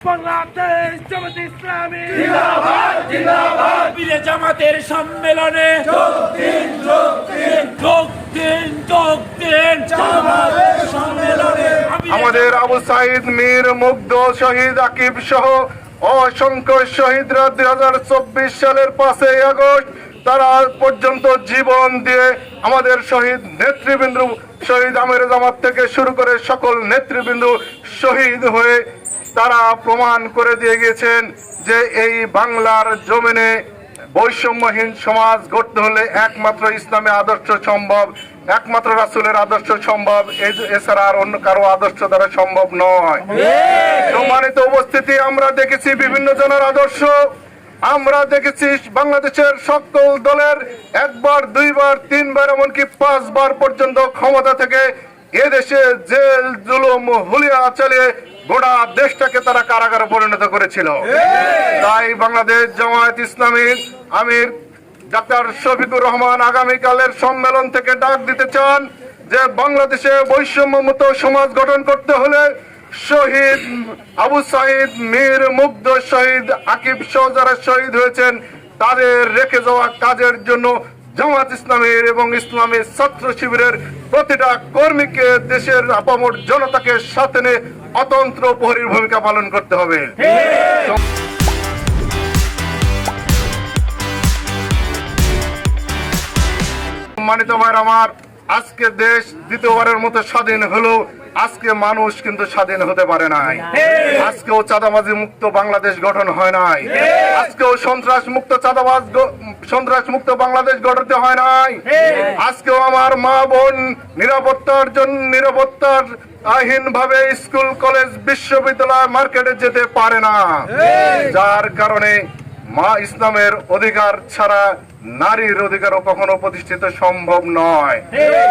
বাংলাদেশ জামাত ইসলামী। বীরে জামাতের সম্মেলনে যোগ দিন যোগ দিন। যোগ দিন যোগ দিন। সম্মেলনে। আমাদের আবু সাইদ মীর মুগ্ধ শহীদ আকিব সহ অসংখ্য শহীদরা দুই হাজার চব্বিশ সালের পাঁচই আগস্ট তারা পর্যন্ত জীবন দিয়ে আমাদের শহীদ নেতৃবৃন্দ শহীদ আমির জামাত থেকে শুরু করে সকল নেতৃবৃন্দ শহীদ হয়ে তারা প্রমাণ করে দিয়ে গিয়েছেন যে এই বাংলার জমিনে বৈষম্যহীন সমাজ গড়তে হলে একমাত্র ইসলামী আদর্শ সম্ভব, একমাত্র রাসুলের আদর্শ সম্ভব এছাড়া আর অন্য কারও আদর্শ দ্বারা সম্ভব নয়। সম্মানিত উপস্থিতি, আমরা দেখেছি বিভিন্ন জনের আদর্শ। আমরা দেখেছি বাংলাদেশের সকল দলের একবার, দুইবার, তিনবার, এমনকি পাঁচবার পর্যন্ত ক্ষমতা থেকে এদেশে জেল, জুলুম, হুলিয়া চালিয়ে গোটা দেশটাকে তারা কারাগারে পরিণত করেছিল। তাই বাংলাদেশ জামায়াত ইসলামীর আমির ডাক্তার শফিকুর রহমান আগামীকালের সম্মেলন থেকে ডাক দিতে চান যে বাংলাদেশে বৈষম্য মতো সমাজ গঠন করতে হলে শহীদ আবু সাহিদ মীর মুগ্ধ শহীদ, আকিব সহ যারা শহীদ হয়েছেন, তাদের রেখে যাওয়া কাজের জন্য জামাত ইসলামের এবং ইসলামের ছাত্র শিবিরের প্রতিটা কর্মীকে দেশের আপামর জনতাকে সাথে নিয়ে অতন্ত্র প্রহরীর ভূমিকা পালন করতে হবে। সম্মানিত ভাইয়ের আমার আজকে দেশ দ্বিতীয়বারের মতো স্বাধীন হলো আজকে মানুষ কিন্তু স্বাধীন হতে পারে নাই। আজকেও চাঁদাবাজি মুক্ত বাংলাদেশ গঠন হয় নাই। আজকেও সন্ত্রাস মুক্ত চাঁদাবাজ সন্ত্রাস মুক্ত বাংলাদেশ গঠতে হয় নাই। আজকেও আমার মা বোন নিরাপত্তার জন্য নিরাপত্তার আহীন ভাবে স্কুল, কলেজ, বিশ্ববিদ্যালয় মার্কেটে যেতে পারে না। যার কারণে মা ইসলামের অধিকার ছাড়া নারীর অধিকার কখনো প্রতিষ্ঠিত সম্ভব নয়।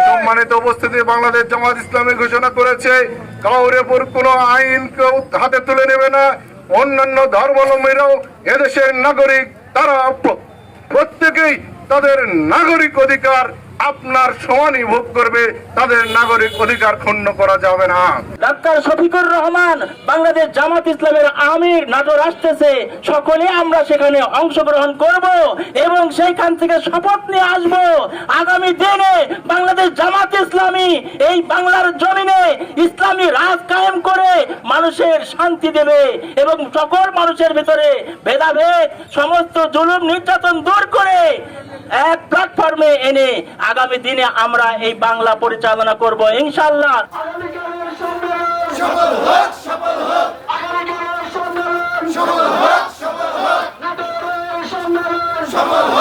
সম্মানিত উপস্থিতি বাংলাদেশ জামাত ইসলামী ঘোষণা করেছে কাউর উপর কোনো আইন কেউ হাতে তুলে নেবে না। অন্যান্য ধর্মাবলম্বীরাও এদেশের নাগরিক তারা প্রত্যেকেই তাদের নাগরিক অধিকার আপনার সমানই ভোগ করবে, তাদের নাগরিক অধিকার ক্ষুণ্ণ করা যাবে না। ডাক্তার শফিকুর রহমান, বাংলাদেশ জামাত ইসলামের আমির, নাটোর আসতেছে। সকলে আমরা সেখানে অংশগ্রহণ করব এবং সেইখান থেকে শপথ নিয়ে আসব। আগামী দিনে বাংলাদেশ জামাত ইসলামী এই বাংলার জমিনে ইসলামী রাজ কায়েম করে মানুষের শান্তি দেবে এবং সকল মানুষের ভিতরে ভেদাভেদ, সমস্ত জুলুম, নির্যাতন দূর করে এক প্ল্যাটফর্মে এনে আগামী দিনে আমরা এই বাংলা পরিচালনা করব ইনশাল্লাহ সফল হোক।